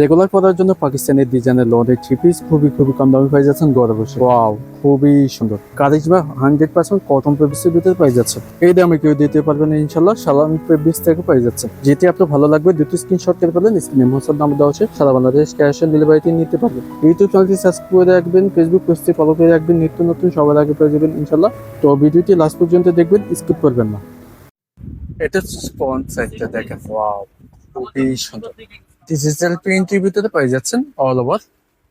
Regular পরার জন্য পাকিস্তানের ডিজাইনের লোনের থ্রি পিস খুবই খুবই কম দামে পেয়ে যাচ্ছেন ঘরে বসে। ওয়াও খুবই সুন্দর। কারিজমা হান্ড্রেড পার্সেন্ট কটন পেপিসের ভিতরে পেয়ে যাচ্ছে। এই দামে কেউ দিতে পারবেন ইনশাল্লাহ সালামি পেপিস থেকে পেয়ে যাচ্ছে। যেটি আপনার ভালো লাগবে দুটো স্ক্রিনশট করে ফেলেন স্ক্রিনে মোসাদ নাম দেওয়া আছে। সারা বাংলাদেশ ক্যাশ অন ডেলিভারিতে নিতে পারবেন ইউটিউব চ্যানেলটি সাবস্ক্রাইব করে রাখবেন ফেসবুক পেজটি ফলো করে রাখবেন নিত্য নতুন সবার আগে পেয়ে যাবেন ইনশাল্লাহ তো ভিডিওটি লাস্ট পর্যন্ত দেখবেন স্কিপ করবেন না। এটা স্পন সাইডটা দেখেন। ওয়াও খুবই সুন্দর। ডিজিটাল প্রিন্টের ভিতরে পেয়ে যাচ্ছেন অল ওভার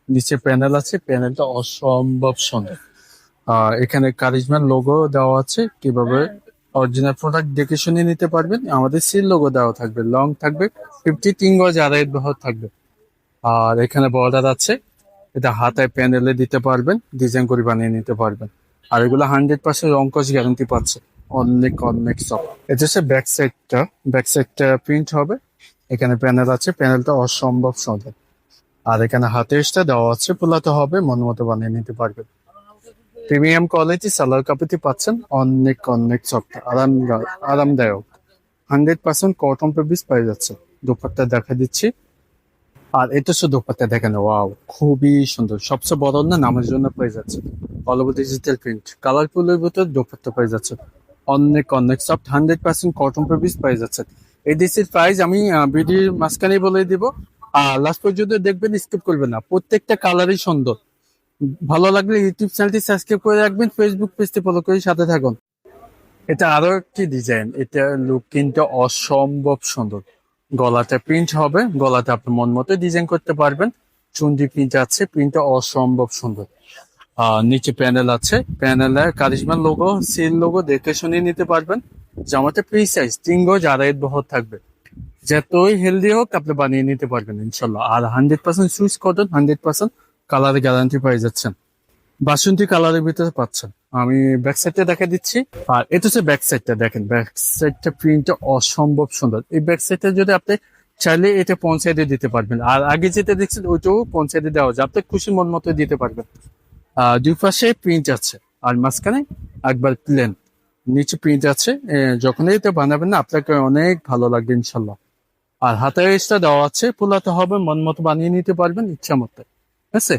নিচে প্যানেল আছে প্যানেলটা অসম্ভব সুন্দর। আর এখানে কারিজমার লোগো দেওয়া আছে কীভাবে অরিজিনাল প্রোডাক্ট দেখে শুনে নিতে পারবেন। আমাদের সিল লোগো দেওয়া থাকবে লং থাকবে ফিফটি তিন গজ আড়াই বহর থাকবে। আর এখানে বর্ডার আছে এটা হাতায় প্যানেলে দিতে পারবেন ডিজাইন করে বানিয়ে নিতে পারবেন। আর এগুলো হান্ড্রেড পার্সেন্ট অঙ্কজ গ্যারান্টি পাচ্ছে। অনেক অনেক সব এটা হচ্ছে ব্যাক সাইডটা ব্যাক সাইডটা প্রিন্ট হবে। এখানে প্যানেল আছে, প্যানেলটা অসম্ভব সুন্দর। আর এখানে হাতে এসটা দেওয়া আছে পোলাতে হবে, মন মতো বানিয়ে নিতে পারবেন প্রিমিয়াম কোয়ালিটি সালোয়ার কাপড়টি পাচ্ছেন, অনেক অনেক সফট আরাম আরামদায়ক। হান্ড্রেড পার্সেন্ট কটন পেপিস পেয়ে যাচ্ছে, দুপাট্টা দেখা দিচ্ছি। আর এটা শুধু দুপাট্টা দেখেন, ওয়াও, খুবই সুন্দর, সবচেয়ে বড় না নামের জন্য পেয়ে যাচ্ছে। অল ডিজিটাল প্রিন্ট কালারফুলের ভিতর দুপাট্টা পেয়ে যাচ্ছে। অনেক অনেক সফট, হান্ড্রেড পার্সেন্ট কটন পেপিস পেয়ে যাচ্ছে। এই ডিসির প্রাইস আমি ভিডিওর মাঝখানে বলে দিব। আর লাস্ট পর্যন্ত দেখবেন স্কিপ করবেন না। প্রত্যেকটা কালারই সুন্দর। ভালো লাগলে ইউটিউব চ্যানেলটি সাবস্ক্রাইব করে রাখবেন ফেসবুক পেজটি ফলো করে সাথে থাকুন। এটা আরও একটি ডিজাইন এটা লুক কিন্তু অসম্ভব সুন্দর। গলাটা প্রিন্ট হবে, গলাটা আপনি মন মতো ডিজাইন করতে পারবেন। চুন্ডি প্রিন্ট আছে প্রিন্টটা অসম্ভব সুন্দর। আর নিচে প্যানেল আছে। প্যানেলে কারিশমার লোগো সিল লোগো দেখে শুনে নিতে পারবেন। জামাটা প্রি সাইজ তিন গজ আড়াই বহর থাকবে। যতই হেলদি হোক, আপনি বানিয়ে নিতে পারবেন ইনশাল্লাহ আর hundred percent Swiss cotton hundred percent colour guarantee পেয়ে যাচ্ছেন। বাসন্তী কালারের ভিতরে পাচ্ছেন। আমি ব্যাক সাইডটা দেখা দিচ্ছি। আর এটা হচ্ছে ব্যাক সাইডটা দেখেন ব্যাক সাইডটা প্রিন্টটা অসম্ভব সুন্দর। এই ব্যাক সাইডটা যদি আপনি চাইলে এটা পঞ্চায়েতে দিতে পারবেন। আর আগে যেটা দেখছেন, ওইটাও পঞ্চায়েতে দেওয়া যায় আপনি খুশি মন মতো দিতে পারবেন। দুই পাশে প্রিন্ট আছে। আর মাঝখানে একবার প্লেন নিচে প্রিন্ট আছে যখনই এটা বানাবেন না, আপনাকে অনেক ভালো লাগবে, ইনশাল্লাহ। আর হাতে এক্সট্রা দেওয়া আছে পোলাতে হবে, মন মতো বানিয়ে নিতে পারবেন, ইচ্ছা মতো। ঠিক আছে?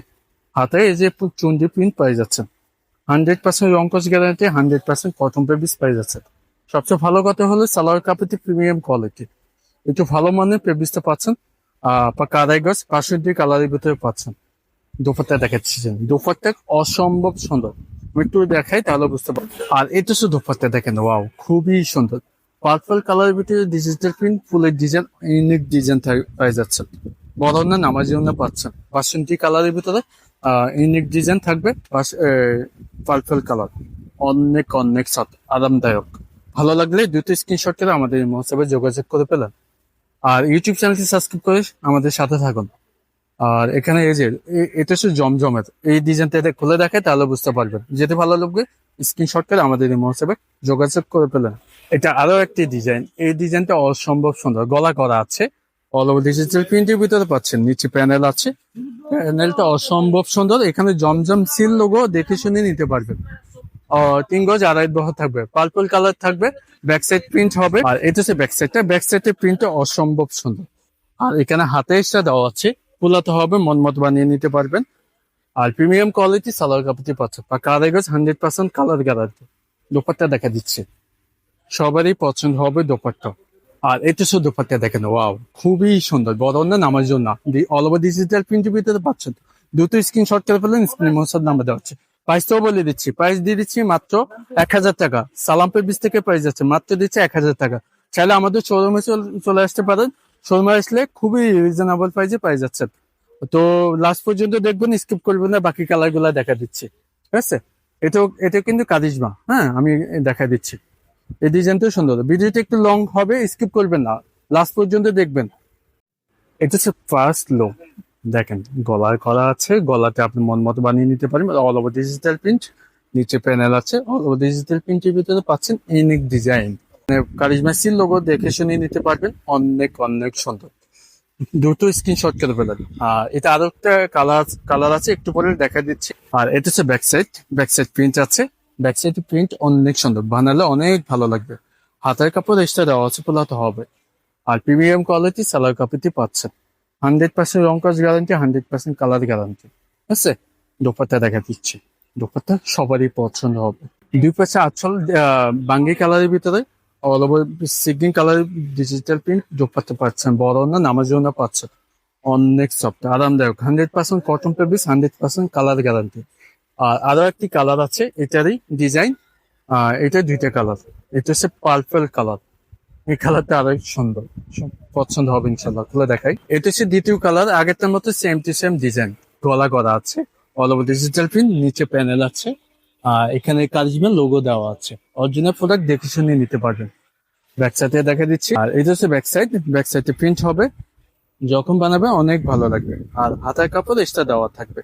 হাতে এই যে চুন্ডি প্রিন্ট পেয়ে যাচ্ছেন হান্ড্রেড পার্সেন্ট রঙ্কস গ্যারান্টি হান্ড্রেড পার্সেন্ট কটন পেপিস পেয়ে যাচ্ছে। সবচেয়ে ভালো কথা হলো সালোয়ার কাপড়টি প্রিমিয়াম কোয়ালিটি একটু ভালো মানের পেপিসটা পাচ্ছেন কারাই গাছ পাঁচশো কালারের ভিতরে পাচ্ছেন। দুপাট্টা দেখাচ্ছি দুপাট্টা অসম্ভব সুন্দর। একটু দেখাই, তাহলে বুঝতে পারব। আর এটা শুধু দুপাট্টা দেখেন, ওয়াও, খুবই সুন্দর। পার্পল কালারের ভিতরে ডিজিটাল প্রিন্ট ফুলের ডিজাইন ইউনিক ডিজাইন পেয়ে যাচ্ছে। বড় না নামার জন্য পাচ্ছেন। বাসন্তী কালারের ভিতরে ইউনিক ডিজাইন থাকবে পার্পল কালার অনেক অনেক সাত আরামদায়ক। ভালো লাগলে দুটো স্ক্রিনশট করে আমাদের মহোৎসবে যোগাযোগ করে পেলেন আর ইউটিউব চ্যানেলটি সাবস্ক্রাইব করে আমাদের সাথে থাকুন। আর এখানে এই যে এটা হচ্ছে জমজমের। এই ডিজাইনটা এটা খুলে দেখে, তাহলে বুঝতে পারবেন। যেতে ভালো লাগবে স্ক্রিনশট করে আমাদের এই মহোৎসবে যোগাযোগ করে পেলেন এটা আরও একটি ডিজাইন। এই ডিজাইনটা অসম্ভব সুন্দর। গলা করা আছে। অল ওভার ডিজিটাল প্রিন্টের ভিতরে পাচ্ছেন। নিচে প্যানেল আছে। প্যানেলটা অসম্ভব সুন্দর। এখানে জমজম সিল লোগো দেখে শুনে নিতে পারবেন। তিন গজ আড়াই বহর থাকবে। পার্পল কালার থাকবে। ব্যাক সাইড প্রিন্ট হবে। আর এটা হচ্ছে ব্যাক সাইডটা ব্যাক সাইডের প্রিন্টটা অসম্ভব সুন্দর। আর এখানে হাতে এক্সট্রা দেওয়া আছে। পোলাতে হবে, মন মতো বানিয়ে নিতে পারবেন। আর প্রিমিয়াম কোয়ালিটি সালোয়ার কাপড়টি পাচ্ছে বা গজ hundred percent colour guarantee dupatta দেখা দিচ্ছে। সবারই পছন্দ হবে দোপাট্টা। আর এটা শুধু দোপাট্টা দেখেন ওয়াও খুবই সুন্দর। বড় না নামার জন্য অল ওভার ডিজিটাল প্রিন্টের ভিতরে পাচ্ছেন। দুটো স্ক্রিনশট করে ফেলেন স্ক্রিন মোসাদ নাম্বার দেওয়া হচ্ছে। প্রাইসটাও বলে দিচ্ছি প্রাইস দিয়ে দিচ্ছি মাত্র এক হাজার টাকা। সালাম পেবিস থেকে প্রাইস যাচ্ছে, মাত্র দিচ্ছে এক হাজার টাকা। চাইলে আমাদের শোরুমে চলে আসতে পারেন। শোরুমে আসলে খুবই রিজনেবল প্রাইসে পাই যাচ্ছে। তো লাস্ট পর্যন্ত দেখবেন স্কিপ করবেন না, বাকি কালারগুলা দেখা দিচ্ছি। ঠিক আছে? এটা এটা কিন্তু কারিজমা হ্যাঁ আমি দেখা দিচ্ছি। এই ডিজাইনটাও সুন্দর। ভিডিওটা একটু লং হবে স্কিপ করবেন না। লাস্ট পর্যন্ত দেখবেন। এটা হচ্ছে ফার্স্ট লো দেখেন, গলার করা আছে, গলাতে আপনি মন মতো বানিয়ে নিতে পারেন। অল ওভার ডিজিটাল প্রিন্ট নিচে প্যানেল আছে। অল ওভার ডিজিটাল প্রিন্টের ভিতরে পাচ্ছেন unique design Charisma seal logo দেখে শুনে নিতে পারবেন। অনেক অনেক সুন্দর। দুটো স্ক্রিনশট করে ফেলেন আর এটা আরও একটা কালার কালার আছে, একটু পরে দেখা দিচ্ছি। আর এটা হচ্ছে back side back side print আছে। ব্যাক সাইড প্রিন্ট অনেক সুন্দর, বানালে অনেক ভালো লাগবে। হাতের কাপড় এক্সট্রা দেওয়া আছে পোলাতে হবে। আর প্রিমিয়াম কোয়ালিটি সালোয়ার কাপড়টি পাচ্ছেন। হান্ড্রেড পার্সেন্ট রং কাজ guarantee hundred percent colour guarantee ঠিক আছে? দোপাট্টা দেখা দিচ্ছে। দোপাট্টা সবারই পছন্দ হবে। দুই পাশে আচল বাঙ্গি কালারের ভিতরে অল ওভার সিগনিং কালার ডিজিটাল প্রিন্ট দোপাট্টা পাচ্ছেন বড় না নামাজ না পাচ্ছেন। অনেক সফট আরামদায়ক হান্ড্রেড পার্সেন্ট কটন পেবিস হান্ড্রেড পার্সেন্ট কালার গ্যারান্টি আর আরও একটি কালার আছে, এটারই ডিজাইন এটা দুইটা কালার এটা হচ্ছে পার্পল কালার এই কালারটা আরও সুন্দর, পছন্দ হবে ইনশাল্লাহ খুলে দেখাই। এটা হচ্ছে দ্বিতীয় কালার আগেরটার মতো সেম টু সেম ডিজাইন গলা করা আছে অল ওভার ডিজিটাল প্রিন্ট নিচে প্যানেল আছে। এখানে কারিজমা লোগো দেওয়া আছে। অরিজিনাল প্রোডাক্ট দেখে শুনে নিতে পারবেন। ব্যাক সাইডে দেখা দিচ্ছি। আর এটা হচ্ছে ব্যাক সাইড ব্যাক প্রিন্ট হবে। যখন বানাবে অনেক ভালো লাগবে। আর হাতার কাপড় এক্সট্রা দেওয়া থাকবে।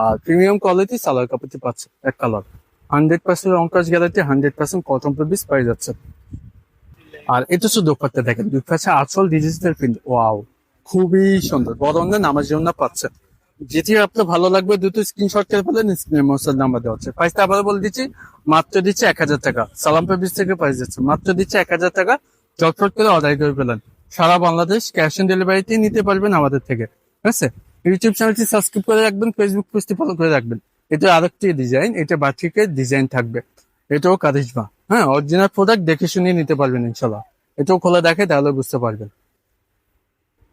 আর প্রিমিয়াম কোয়ালিটি সালোয়ার কাপড়টি পাচ্ছে এক colour hundred percent অঙ্কাশ guarantee hundred percent cotton piece পাই যাচ্ছে। আর এটা শুধু দোপাট্টা, দেখেন। দুই পাশে আসল ডিজিটাল প্রিন্ট ওয়াও খুবই সুন্দর। বড় নামার জন্য পাচ্ছে। যেটি আপনার ভালো লাগবে দুটো স্ক্রিনশট করে ফেলেন স্ক্রিনে মোসার নাম্বার দেওয়া হচ্ছে প্রাইসটা আবার বলে দিচ্ছি, মাত্র দিচ্ছে এক হাজার টাকা। সালাম পেবিস থেকে প্রাইস যাচ্ছে। মাত্র দিচ্ছে এক হাজার টাকা চটফট করে অর্ডার করে ফেলেন। সারা বাংলাদেশ ক্যাশ অন ডেলিভারিতে নিতে পারবেন আমাদের থেকে। ঠিক আছে? ইউটিউব চ্যানেলটি সাবস্ক্রাইব করে রাখবেন ফেসবুক পেজটি ফলো করে রাখবেন। এটা আরেকটি ডিজাইন এটা বাটিকের ডিজাইন থাকবে। এটাও কারিজমা হ্যাঁ অরিজিনাল প্রোডাক্ট দেখে শুনে নিতে পারবেন ইনশাল্লাহ এটাও খোলা দেখে তাহলে বুঝতে পারবেন।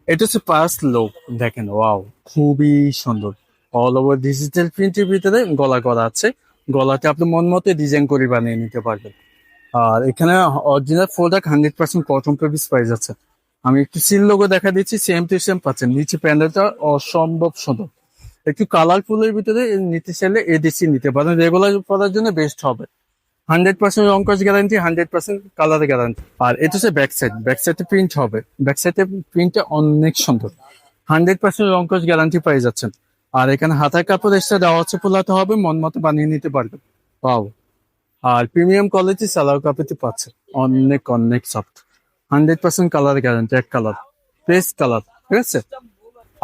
এটা হচ্ছে পাস লোক দেখেন ওয়াও খুবই সুন্দর। অল ওভার ডিজিটাল প্রিন্টের ভিতরে গলা করা আছে। গলাতে আপনি মন মতো ডিজাইন করে বানিয়ে নিতে পারবেন। আর এখানে original product hundred percent cotton পেপিস পাই যাচ্ছে আমি একটু সিল লোগো দেখা দিচ্ছি সেম টু সেম পাচ্ছেন। নিচে প্যান্ডেলটা অসম্ভব সুন্দর। একটু কালারফুলের ভিতরে নিতে চাইলে এডিসি নিতে পারেন। রেগুলার করার জন্য বেস্ট হবে। Hundred percent রংকশ guarantee hundred percent colour guarantee আর এটা হচ্ছে ব্যাক সাইড ব্যাক সাইডে প্রিন্ট হবে। ব্যাক সাইডে প্রিন্টটা অনেক সুন্দর। হান্ড্রেড পার্সেন্ট রংকশ গ্যারান্টি পেয়ে যাচ্ছেন। আর এখানে হাতার কাপড় এক্সট্রা দেওয়া হচ্ছে, পোলাতে হবে, মন মতো বানিয়ে নিতে পারবেন পাও আর প্রিমিয়াম কোয়ালিটি সালোয়ার কাপড়টি পাচ্ছে। অনেক অনেক soft hundred percent colour guarantee এক কালার পেস্ট কালার ঠিক আছে?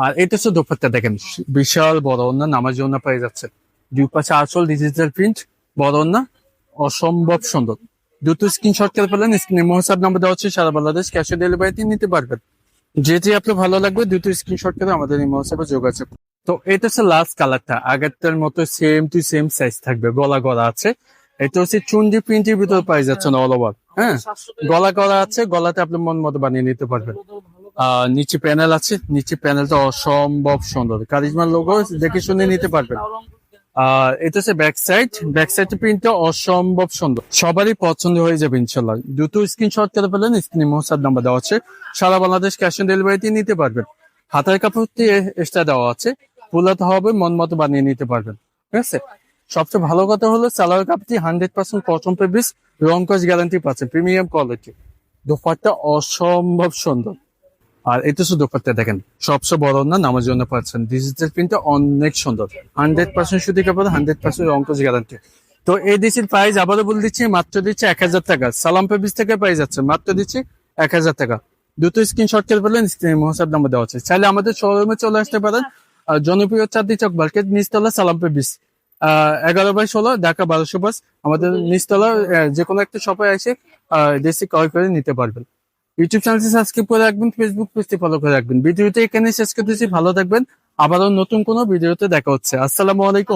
আর এটা হচ্ছে দোপাট্টা, দেখেন, বিশাল বড় অন্য নামাজ জন্য পেয়ে যাচ্ছে। দুই পাশে আসল ডিজিটাল প্রিন্ট বড় অন্য অসম্ভব সুন্দর। দুটো স্ক্রিনশট করে ফেলেন স্ক্রিনে মহসাব নাম্বার দেওয়া হচ্ছে, সারা বাংলাদেশ ক্যাশ ডেলিভারিতে নিতে পারবেন। যেটি আপনার ভালো লাগবে, দুটো স্ক্রিনশট করে আমাদের এই মহসাবে যোগাযোগ তো এটা হচ্ছে লাস্ট কালারটা আগেরটার মতো সেম টু সেম সাইজ থাকবে, গলা গলা আছে। এটা হচ্ছে চুন্ডি প্রিন্টের ভিতরে পাই যাচ্ছে না অল ওভার হ্যাঁ গলা করা আছে, গলাতে আপনি মন মতো বানিয়ে নিতে পারবেন। আহ, নিচে প্যানেল আছে, নিচে প্যানেলটা অসম্ভব সুন্দর। কারিজমার লোগো দেখে শুনে নিতে পারবেন। আর এটা হচ্ছে ব্যাক সাইড ব্যাক সাইড প্রিন্টটা অসম্ভব সুন্দর। সবারই পছন্দ হয়ে যাবে, ইনশাল্লাহ। দুটো স্ক্রিনশট করে ফেলেন স্ক্রিনে মোসার নাম্বার দেওয়া আছে। সারা বাংলাদেশ ক্যাশ অন ডেলিভারিতে নিতে পারবেন। হাতের কাপড়টি এক্সট্রা দেওয়া আছে। ফুলাতে হবে, মন মতো বানিয়ে নিতে পারবেন। ঠিক আছে? সবচেয়ে ভালো কথা হলো সালোয়ার কাপড়টি হান্ড্রেড পার্সেন্ট কটন পেবিস রং কস গ্যারান্টি পাচ্ছে প্রিমিয়াম কোয়ালিটি দোপাট্টা অসম্ভব সুন্দর। আর এটা শুধু দোপাট্টা দেখেন, সবচেয়ে বড় না নামার জন্য পাচ্ছেন। ডিজিটাল প্রিন্টটা অনেক সুন্দর। হান্ড্রেড পার্সেন্ট সুতি কাপড় হান্ড্রেড পার্সেন্ট কস গ্যারান্টি তো এই ডিসির প্রাইস আবারও বলে দিচ্ছি, মাত্র দিচ্ছে এক হাজার টাকা। সালাম পেবিস থেকে পাই যাচ্ছে, মাত্র দিচ্ছি এক হাজার টাকা। দুটো স্ক্রিনশট করে স্ক্রিনে মহাসাব নাম্বার দেওয়া আছে। চাইলে আমাদের শোরুমে চলে আসতে পারেন জনপ্রিয় চাঁদি চক মার্কেট, নিচতলা সালাম পেবিস এগারো বাই ষোলো, ঢাকা বারোশো বাস আমাদের নিচতলা যে কোনো একটা শপে এসে দেশি ক্রয় করে নিতে পারবেন। ইউটিউব চ্যানেলটি সাবস্ক্রাইব করে রাখবেন ফেসবুক পেজটি ফলো করে রাখবেন। ভিডিওটি এখানে শেষ করতেছি। ভালো থাকবেন। আবারও নতুন কোনো ভিডিওতে দেখা হচ্ছে। আসসালামু আলাইকুম।